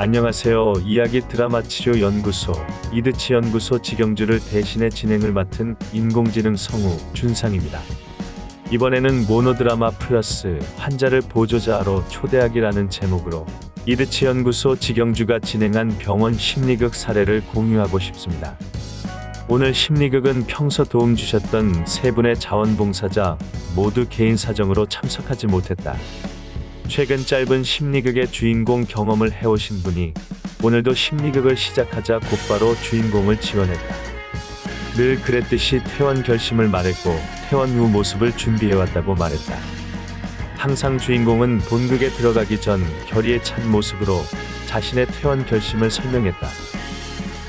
안녕하세요. 이야기 드라마 치료 연구소 이드치 연구소 직영주를 대신해 진행을 맡은 인공지능 성우 준상입니다. 이번에는 모노드라마 플러스 환자를 보조자로 초대하기라는 제목으로 이드치 연구소 직영주가 진행한 병원 심리극 사례를 공유하고 싶습니다. 오늘 심리극은 평소 도움 주셨던 세 분의 자원봉사자 모두 개인 사정으로 참석하지 못했다. 최근 짧은 심리극의 주인공 경험을 해오신 분이 오늘도 심리극을 시작하자 곧바로 주인공을 지원했다. 늘 그랬듯이 퇴원 결심을 말했고 퇴원 후 모습을 준비해왔다고 말했다. 항상 주인공은 본극에 들어가기 전 결의에 찬 모습으로 자신의 퇴원 결심을 설명했다.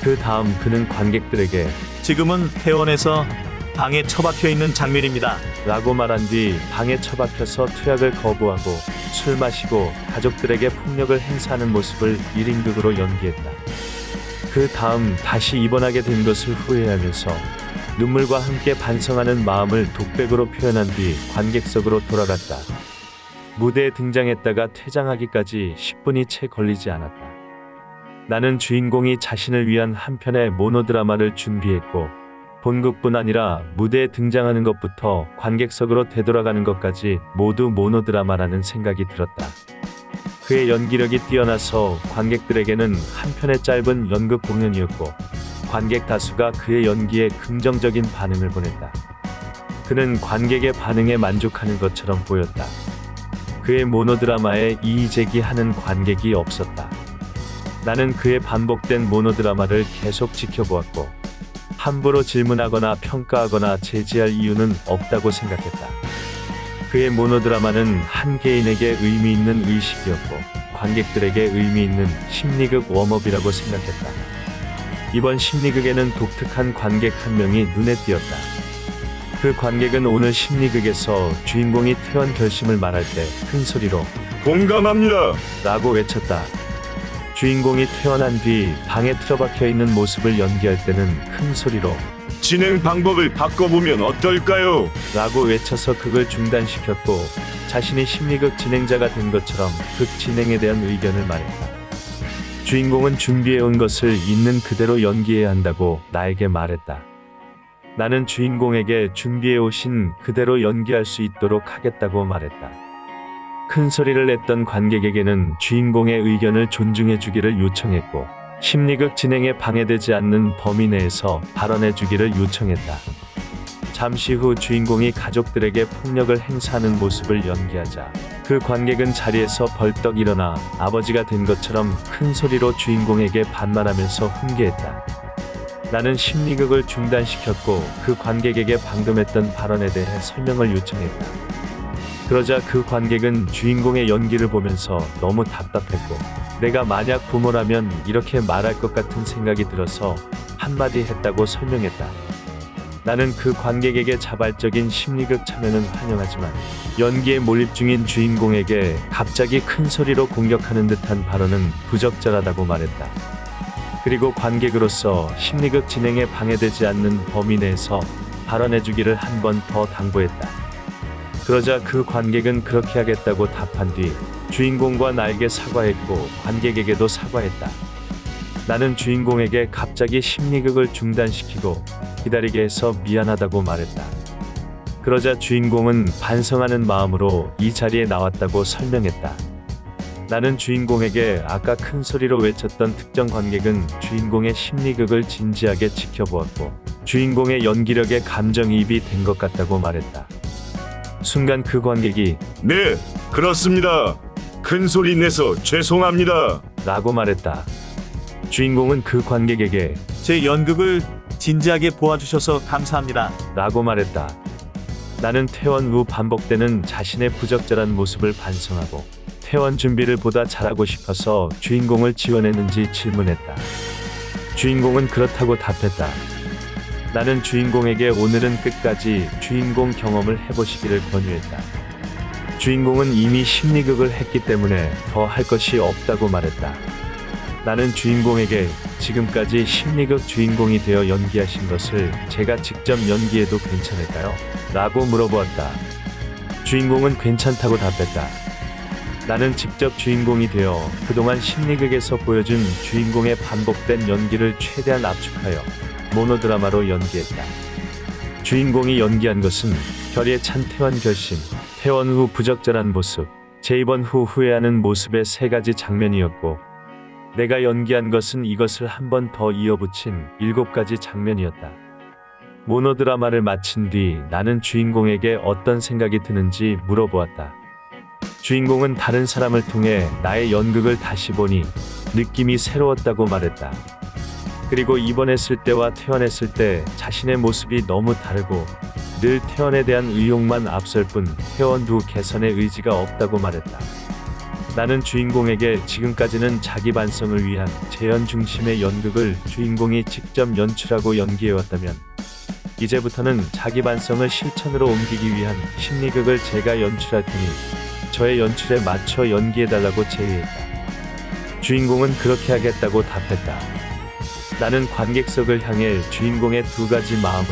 그 다음 그는 관객들에게 지금은 퇴원해서 방에 처박혀 있는 장면입니다. 라고 말한 뒤 방에 처박혀서 투약을 거부하고 술 마시고 가족들에게 폭력을 행사하는 모습을 1인극으로 연기했다. 그 다음 다시 입원하게 된 것을 후회하면서 눈물과 함께 반성하는 마음을 독백으로 표현한 뒤 관객석으로 돌아갔다. 무대에 등장했다가 퇴장하기까지 10분이 채 걸리지 않았다. 나는 주인공이 자신을 위한 한 편의 모노드라마를 준비했고 본극뿐 아니라 무대에 등장하는 것부터 관객석으로 되돌아가는 것까지 모두 모노드라마라는 생각이 들었다. 그의 연기력이 뛰어나서 관객들에게는 한 편의 짧은 연극 공연이었고 관객 다수가 그의 연기에 긍정적인 반응을 보냈다. 그는 관객의 반응에 만족하는 것처럼 보였다. 그의 모노드라마에 이의제기하는 관객이 없었다. 나는 그의 반복된 모노드라마를 계속 지켜보았고 함부로 질문하거나 평가하거나 제지할 이유는 없다고 생각했다. 그의 모노드라마는 한 개인에게 의미 있는 의식이었고 관객들에게 의미 있는 심리극 웜업이라고 생각했다. 이번 심리극에는 독특한 관객 한 명이 눈에 띄었다. 그 관객은 오늘 심리극에서 주인공이 퇴원 결심을 말할 때 큰 소리로 공감합니다. 라고 외쳤다. 주인공이 퇴원한 뒤 방에 틀어박혀 있는 모습을 연기할 때는 큰 소리로 진행 방법을 바꿔보면 어떨까요? 라고 외쳐서 극을 중단시켰고 자신이 심리극 진행자가 된 것처럼 극 진행에 대한 의견을 말했다. 주인공은 준비해온 것을 있는 그대로 연기해야 한다고 나에게 말했다. 나는 주인공에게 준비해오신 그대로 연기할 수 있도록 하겠다고 말했다. 큰 소리를 냈던 관객에게는 주인공의 의견을 존중해 주기를 요청했고 심리극 진행에 방해되지 않는 범위 내에서 발언해 주기를 요청했다. 잠시 후 주인공이 가족들에게 폭력을 행사하는 모습을 연기하자 그 관객은 자리에서 벌떡 일어나 아버지가 된 것처럼 큰 소리로 주인공에게 반말하면서 훈계했다. 나는 심리극을 중단시켰고 그 관객에게 방금 했던 발언에 대해 설명을 요청했다. 그러자 그 관객은 주인공의 연기를 보면서 너무 답답했고 내가 만약 부모라면 이렇게 말할 것 같은 생각이 들어서 한마디 했다고 설명했다. 나는 그 관객에게 자발적인 심리극 참여는 환영하지만 연기에 몰입 중인 주인공에게 갑자기 큰 소리로 공격하는 듯한 발언은 부적절하다고 말했다. 그리고 관객으로서 심리극 진행에 방해되지 않는 범위 내에서 발언해주기를 한 번 더 당부했다. 그러자 그 관객은 그렇게 하겠다고 답한 뒤 주인공과 나에게 사과했고 관객에게도 사과했다. 나는 주인공에게 갑자기 심리극을 중단시키고 기다리게 해서 미안하다고 말했다. 그러자 주인공은 반성하는 마음으로 이 자리에 나왔다고 설명했다. 나는 주인공에게 아까 큰 소리로 외쳤던 특정 관객은 주인공의 심리극을 진지하게 지켜보았고 주인공의 연기력에 감정이입이 된 것 같다고 말했다. 순간 그 관객이 네, 그렇습니다. 큰 소리 내서 죄송합니다. 라고 말했다. 주인공은 그 관객에게 제 연극을 진지하게 보아주셔서 감사합니다. 라고 말했다. 나는 퇴원 후 반복되는 자신의 부적절한 모습을 반성하고 퇴원 준비를 보다 잘하고 싶어서 주인공을 지원했는지 질문했다. 주인공은 그렇다고 답했다. 나는 주인공에게 오늘은 끝까지 주인공 경험을 해보시기를 권유했다. 주인공은 이미 심리극을 했기 때문에 더 할 것이 없다고 말했다. 나는 주인공에게 지금까지 심리극 주인공이 되어 연기하신 것을 제가 직접 연기해도 괜찮을까요? 라고 물어보았다. 주인공은 괜찮다고 답했다. 나는 직접 주인공이 되어 그동안 심리극에서 보여준 주인공의 반복된 연기를 최대한 압축하여 모노드라마로 연기했다. 주인공이 연기한 것은 결의에 찬 퇴원 결심, 퇴원 후 부적절한 모습, 재입원 후 후회하는 모습의 세 가지 장면이었고, 내가 연기한 것은 이것을 한 번 더 이어붙인 일곱 가지 장면이었다. 모노드라마를 마친 뒤 나는 주인공에게 어떤 생각이 드는지 물어보았다. 주인공은 다른 사람을 통해 나의 연극을 다시 보니 느낌이 새로웠다고 말했다. 그리고 입원했을 때와 퇴원했을 때 자신의 모습이 너무 다르고 늘 퇴원에 대한 의욕만 앞설 뿐 퇴원 후 개선의 의지가 없다고 말했다. 나는 주인공에게 지금까지는 자기 반성을 위한 재연 중심의 연극을 주인공이 직접 연출하고 연기해왔다면 이제부터는 자기 반성을 실천으로 옮기기 위한 심리극을 제가 연출할 테니 저의 연출에 맞춰 연기해달라고 제의했다. 주인공은 그렇게 하겠다고 답했다. 나는 관객석을 향해 주인공의 두 가지 마음을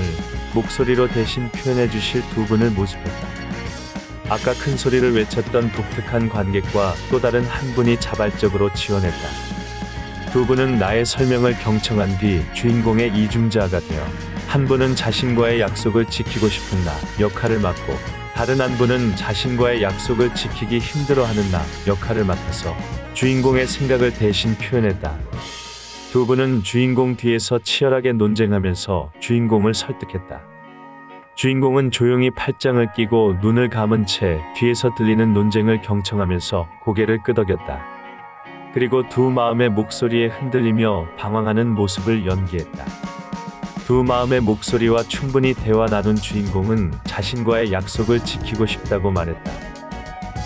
목소리로 대신 표현해 주실 두 분을 모집했다. 아까 큰 소리를 외쳤던 독특한 관객과 또 다른 한 분이 자발적으로 지원했다. 두 분은 나의 설명을 경청한 뒤 주인공의 이중자가 되어 한 분은 자신과의 약속을 지키고 싶은 나 역할을 맡고 다른 한 분은 자신과의 약속을 지키기 힘들어하는 나 역할을 맡아서 주인공의 생각을 대신 표현했다. 두 분은 주인공 뒤에서 치열하게 논쟁하면서 주인공을 설득했다. 주인공은 조용히 팔짱을 끼고 눈을 감은 채 뒤에서 들리는 논쟁을 경청하면서 고개를 끄덕였다. 그리고 두 마음의 목소리에 흔들리며 방황하는 모습을 연기했다. 두 마음의 목소리와 충분히 대화 나눈 주인공은 자신과의 약속을 지키고 싶다고 말했다.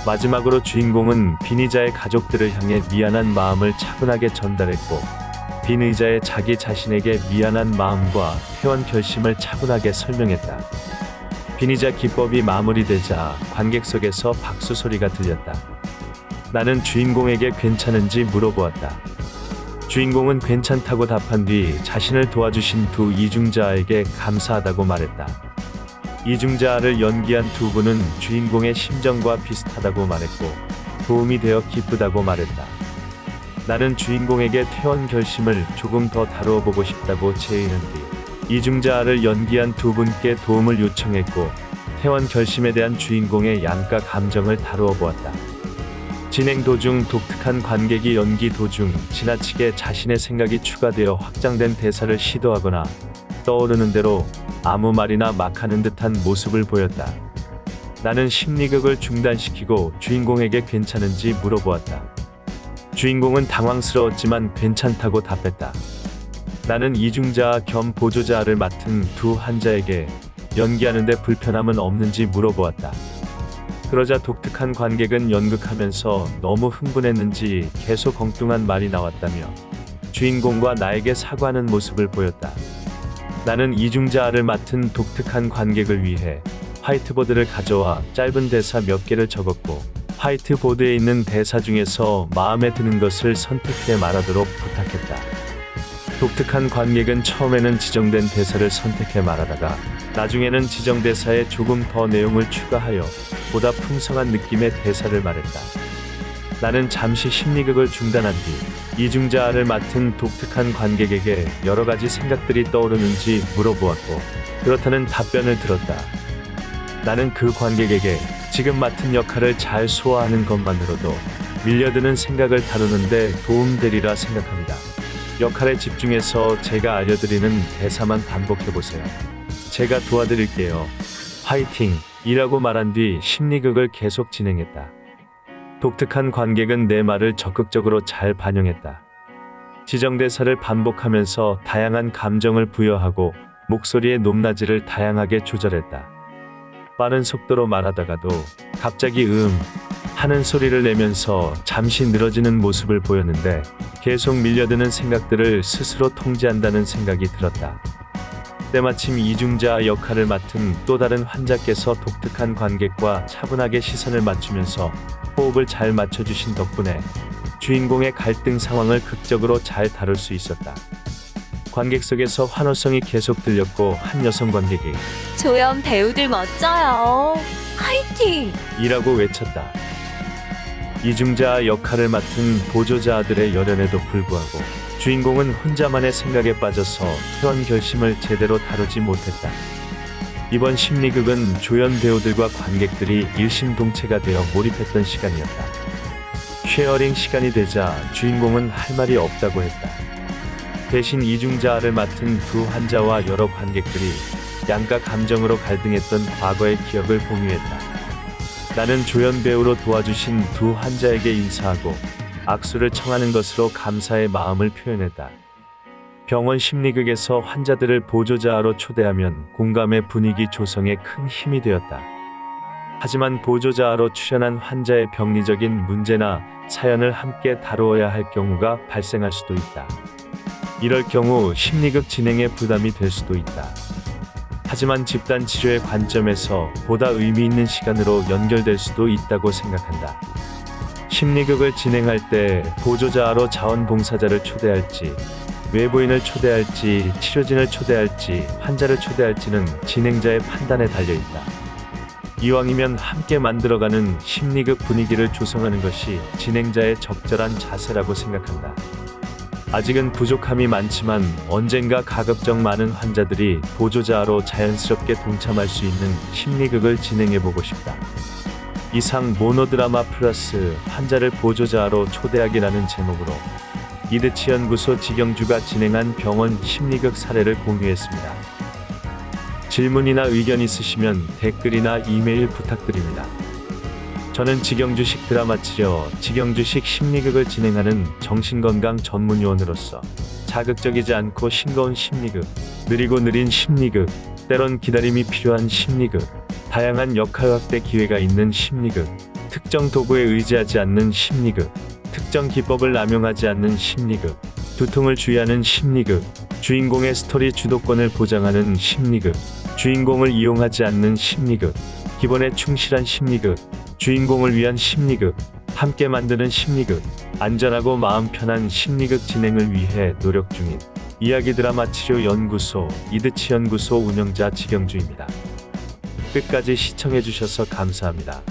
마지막으로 주인공은 빈의자의 가족들을 향해 미안한 마음을 차분하게 전달했고, 빈 의자의 자기 자신에게 미안한 마음과 회원 결심을 차분하게 설명했다. 빈 의자 기법이 마무리되자 관객석에서 박수 소리가 들렸다. 나는 주인공에게 괜찮은지 물어보았다. 주인공은 괜찮다고 답한 뒤 자신을 도와주신 두 이중자에게 감사하다고 말했다. 이중자를 연기한 두 분은 주인공의 심정과 비슷하다고 말했고 도움이 되어 기쁘다고 말했다. 나는 주인공에게 퇴원 결심을 조금 더 다루어 보고 싶다고 제의한 뒤 이중자를 연기한 두 분께 도움을 요청했고 퇴원 결심에 대한 주인공의 양가 감정을 다루어 보았다. 진행 도중 독특한 관객이 연기 도중 지나치게 자신의 생각이 추가되어 확장된 대사를 시도하거나 떠오르는 대로 아무 말이나 막 하는 듯한 모습을 보였다. 나는 심리극을 중단시키고 주인공에게 괜찮은지 물어보았다. 주인공은 당황스러웠지만 괜찮다고 답했다. 나는 이중자 겸 보조자를 맡은 두 환자에게 연기하는데 불편함은 없는지 물어보았다. 그러자 독특한 관객은 연극하면서 너무 흥분했는지 계속 엉뚱한 말이 나왔다며 주인공과 나에게 사과하는 모습을 보였다. 나는 이중자를 맡은 독특한 관객을 위해 화이트보드를 가져와 짧은 대사 몇 개를 적었고 화이트보드에 있는 대사 중에서 마음에 드는 것을 선택해 말하도록 부탁했다. 독특한 관객은 처음에는 지정된 대사를 선택해 말하다가 나중에는 지정 대사에 조금 더 내용을 추가하여 보다 풍성한 느낌의 대사를 말했다. 나는 잠시 심리극을 중단한 뒤 이중자를 맡은 독특한 관객에게 여러 가지 생각들이 떠오르는지 물어보았고 그렇다는 답변을 들었다. 나는 그 관객에게 지금 맡은 역할을 잘 소화하는 것만으로도 밀려드는 생각을 다루는데 도움되리라 생각합니다. 역할에 집중해서 제가 알려드리는 대사만 반복해보세요. 제가 도와드릴게요. 화이팅! 이라고 말한 뒤 심리극을 계속 진행했다. 독특한 관객은 내 말을 적극적으로 잘 반영했다. 지정대사를 반복하면서 다양한 감정을 부여하고 목소리의 높낮이를 다양하게 조절했다. 빠른 속도로 말하다가도 갑자기 음 하는 소리를 내면서 잠시 늘어지는 모습을 보였는데 계속 밀려드는 생각들을 스스로 통제한다는 생각이 들었다. 때마침 이중자 역할을 맡은 또 다른 환자께서 독특한 관객과 차분하게 시선을 맞추면서 호흡을 잘 맞춰주신 덕분에 주인공의 갈등 상황을 극적으로 잘 다룰 수 있었다. 관객석에서 환호성이 계속 들렸고 한 여성 관객이 조연 배우들 멋져요. 화이팅! 이라고 외쳤다. 이중자 역할을 맡은 보조자들의 열연에도 불구하고 주인공은 혼자만의 생각에 빠져서 회원 결심을 제대로 다루지 못했다. 이번 심리극은 조연 배우들과 관객들이 일심동체가 되어 몰입했던 시간이었다. 쉐어링 시간이 되자 주인공은 할 말이 없다고 했다. 대신 이중자를 맡은 두 환자와 여러 관객들이 양가 감정으로 갈등했던 과거의 기억을 공유했다. 나는 조연 배우로 도와주신 두 환자에게 인사하고 악수를 청하는 것으로 감사의 마음을 표현했다. 병원 심리극에서 환자들을 보조자로 초대하면 공감의 분위기 조성에 큰 힘이 되었다. 하지만 보조자로 출연한 환자의 병리적인 문제나 사연을 함께 다루어야 할 경우가 발생할 수도 있다. 이럴 경우 심리극 진행에 부담이 될 수도 있다. 하지만 집단 치료의 관점에서 보다 의미 있는 시간으로 연결될 수도 있다고 생각한다. 심리극을 진행할 때 보조자로 자원봉사자를 초대할지, 외부인을 초대할지, 치료진을 초대할지, 환자를 초대할지는 진행자의 판단에 달려 있다. 이왕이면 함께 만들어가는 심리극 분위기를 조성하는 것이 진행자의 적절한 자세라고 생각한다. 아직은 부족함이 많지만 언젠가 가급적 많은 환자들이 보조자로 자연스럽게 동참할 수 있는 심리극을 진행해보고 싶다. 이상 모노드라마 플러스 환자를 보조자로 초대하기라는 제목으로 이드치 연구소 직영주가 진행한 병원 심리극 사례를 공유했습니다. 질문이나 의견 있으시면 댓글이나 이메일 부탁드립니다. 저는 직영주식 드라마 치료, 직영주식 심리극을 진행하는 정신건강 전문 요원으로서 자극적이지 않고 싱거운 심리극, 느리고 느린 심리극, 때론 기다림이 필요한 심리극, 다양한 역할 확대 기회가 있는 심리극, 특정 도구에 의지하지 않는 심리극, 특정 기법을 남용하지 않는 심리극, 두통을 주의하는 심리극, 주인공의 스토리 주도권을 보장하는 심리극, 주인공을 이용하지 않는 심리극, 기본에 충실한 심리극, 주인공을 위한 심리극, 함께 만드는 심리극, 안전하고 마음 편한 심리극 진행을 위해 노력 중인 이야기 드라마 치료 연구소 이드치 연구소 운영자 지경주입니다. 끝까지 시청해 주셔서 감사합니다.